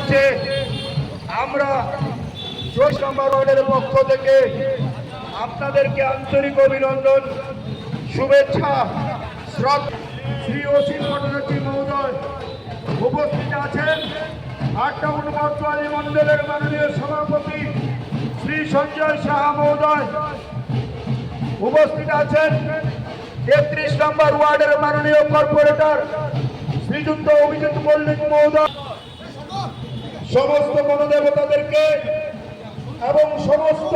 হয়েছে। আমরা ওয়ার্ডের পক্ষ থেকে আপনাদেরকে আন্তরিক অভিনন্দন, শুভেচ্ছা শ্রী অসীম ভট্টাচার্য মহোদয় উপস্থিত আছেন। আটটা অনুবর্তী মন্ডলের মাননীয় সভাপতি শ্রী সঞ্জয় সাহা মহোদয় উপস্থিত আছেন। তেত্রিশ নম্বর ওয়ার্ডের মাননীয় কর্পোরেটর শ্রীযুক্ত অভিজিৎ মল্লিক মহোদয়। সমস্ত গণদেবতাদেরকে এবং সমস্ত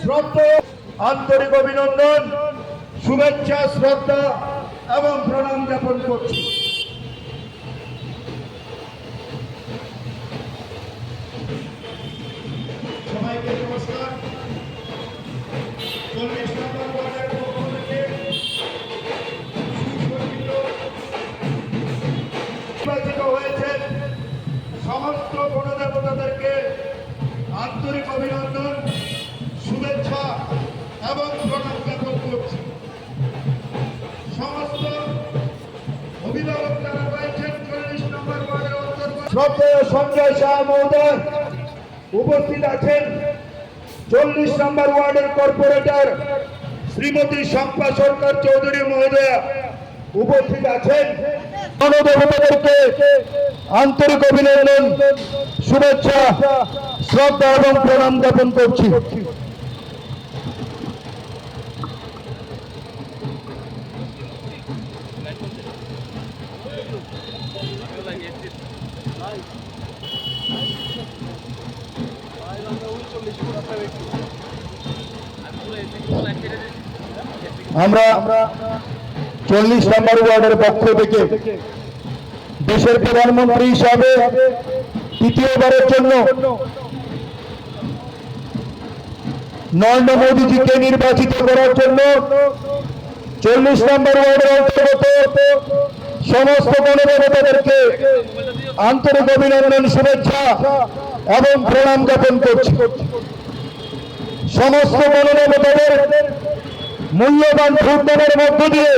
শ্রদ্ধা আন্তরিক অভিনন্দন শুভেচ্ছা শ্রদ্ধা এবং প্রণাম জ্ঞাপন করছি। হয়েছেন সমস্ত গণদেবতাদেরকে আন্তরিক অভিনন্দন, শুভেচ্ছা এবং প্রণাম জ্ঞাপন করছি। সমস্ত অভিভাবক যারা রয়েছেন, চল্লিশ নম্বর ওয়ার্ডের অন্তর্গত সঞ্জয় শাহ মহোদয় উপস্থিত আছেন। চল্লিশ নম্বর ওয়ার্ডের কর্পোরেটর শ্রীমতী শম্পা সরকার চৌধুরী মহোদয়া। উপস্থিত আছেন গণদেবতাদেরকে আন্তরিক অভিনন্দন শুভেচ্ছা শ্রদ্ধা এবং প্রণাম জ্ঞাপন করছি। আমরা চল্লিশ নম্বর ওয়ার্ডের পক্ষ থেকে দেশের প্রধানমন্ত্রী হিসাবে তৃতীয়বারের জন্য নরেন্দ্র মোদীজিকে নির্বাচিত করার জন্য চল্লিশ নম্বর ওয়ার্ডের অন্তর্গত সমস্ত গণদেবতাদেরকে আন্তরিক অভিনন্দন, শুভেচ্ছা এবং প্রণাম জ্ঞাপন করছি। সমস্ত গণদেবতাদের মূল্যবান ভোটদানের মধ্য দিয়ে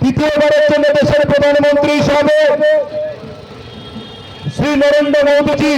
তৃতীয়বারের জন্য দেশের প্রধানমন্ত্রী হিসাবে শ্রী নরেন্দ্র মোদীজি